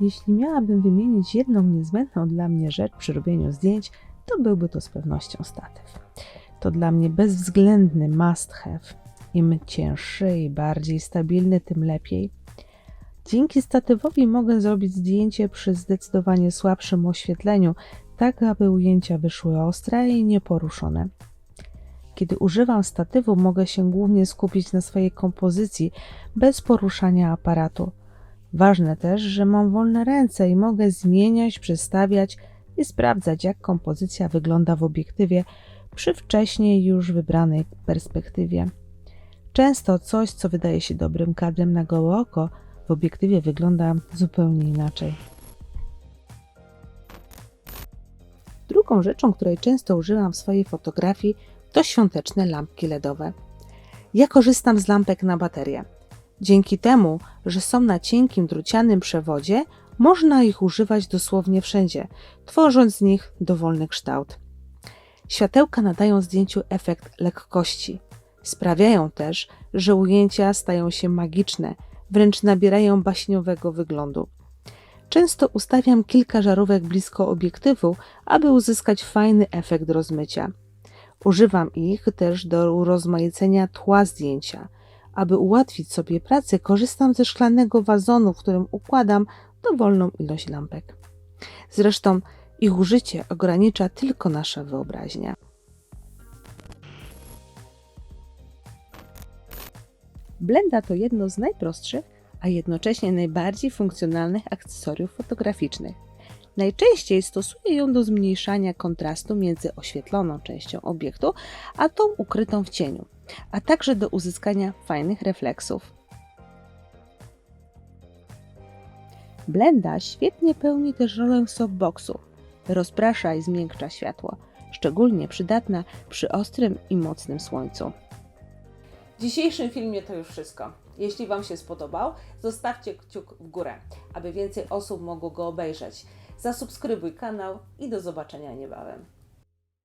Jeśli miałabym wymienić jedną niezbędną dla mnie rzecz przy robieniu zdjęć, to byłby to z pewnością statyw. To dla mnie bezwzględny must have. Im cięższy i bardziej stabilny, tym lepiej. Dzięki statywowi mogę zrobić zdjęcie przy zdecydowanie słabszym oświetleniu, tak aby ujęcia wyszły ostre i nieporuszone. Kiedy używam statywu, mogę się głównie skupić na swojej kompozycji bez poruszania aparatu. Ważne też, że mam wolne ręce i mogę zmieniać, przestawiać i sprawdzać, jak kompozycja wygląda w obiektywie przy wcześniej już wybranej perspektywie. Często coś, co wydaje się dobrym kadrem na gołe oko, w obiektywie wygląda zupełnie inaczej. Drugą rzeczą, której często używam w swojej fotografii, to świąteczne lampki LEDowe. Ja korzystam z lampek na baterię. Dzięki temu, że są na cienkim drucianym przewodzie, można ich używać dosłownie wszędzie, tworząc z nich dowolny kształt. Światełka nadają zdjęciu efekt lekkości. Sprawiają też, że ujęcia stają się magiczne, wręcz nabierają baśniowego wyglądu. Często ustawiam kilka żarówek blisko obiektywu, aby uzyskać fajny efekt rozmycia. Używam ich też do urozmaicenia tła zdjęcia. Aby ułatwić sobie pracę, korzystam ze szklanego wazonu, w którym układam dowolną ilość lampek. Zresztą ich użycie ogranicza tylko nasza wyobraźnia. Blenda to jedno z najprostszych, a jednocześnie najbardziej funkcjonalnych akcesoriów fotograficznych. Najczęściej stosuję ją do zmniejszania kontrastu między oświetloną częścią obiektu, a tą ukrytą w cieniu, a także do uzyskania fajnych refleksów. Blenda świetnie pełni też rolę softboxu. Rozprasza i zmiękcza światło, szczególnie przydatna przy ostrym i mocnym słońcu. W dzisiejszym filmie to już wszystko. Jeśli Wam się spodobał, zostawcie kciuk w górę, aby więcej osób mogło go obejrzeć. Zasubskrybuj kanał i do zobaczenia niebawem.